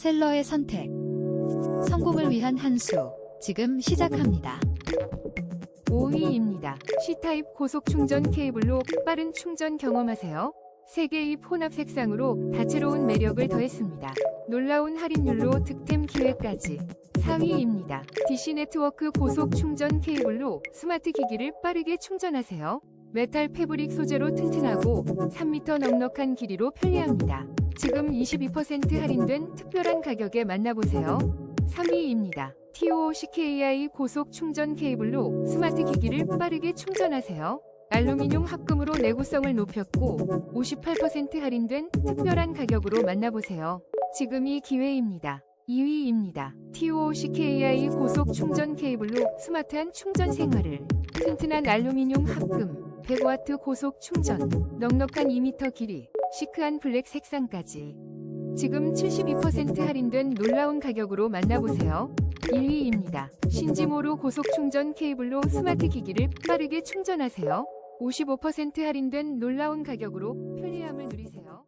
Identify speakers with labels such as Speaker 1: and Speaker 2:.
Speaker 1: 셀러의 선택. 성공을 위한 한 수. 지금 시작합니다.
Speaker 2: 5위입니다. C타입 고속 충전 케이블로 빠른 충전 경험하세요. 3개의 혼합 색상으로 다채로운 매력을 더했습니다. 놀라운 할인율로 득템 기회까지. 4위입니다. DC 네트워크 고속 충전 케이블로 스마트 기기를 빠르게 충전하세요. 메탈 패브릭 소재로 튼튼하고 3m 넉넉한 길이로 편리합니다. 지금 22% 할인된 특별한 가격에 만나보세요. 3위입니다. TO-CKI 고속 충전 케이블로 스마트 기기를 빠르게 충전하세요. 알루미늄 합금으로 내구성을 높였고 58% 할인된 특별한 가격으로 만나보세요. 지금이 기회입니다. 2위입니다. TO-CKI 고속 충전 케이블로 스마트한 충전 생활을 튼튼한 알루미늄 합금 100W 고속 충전 넉넉한 2m 길이 시크한 블랙 색상까지 지금 72% 할인된 놀라운 가격으로 만나보세요. 1위입니다. 신지모로 고속 충전 케이블로 스마트 기기를 빠르게 충전하세요. 55% 할인된 놀라운 가격으로 편리함을 누리세요.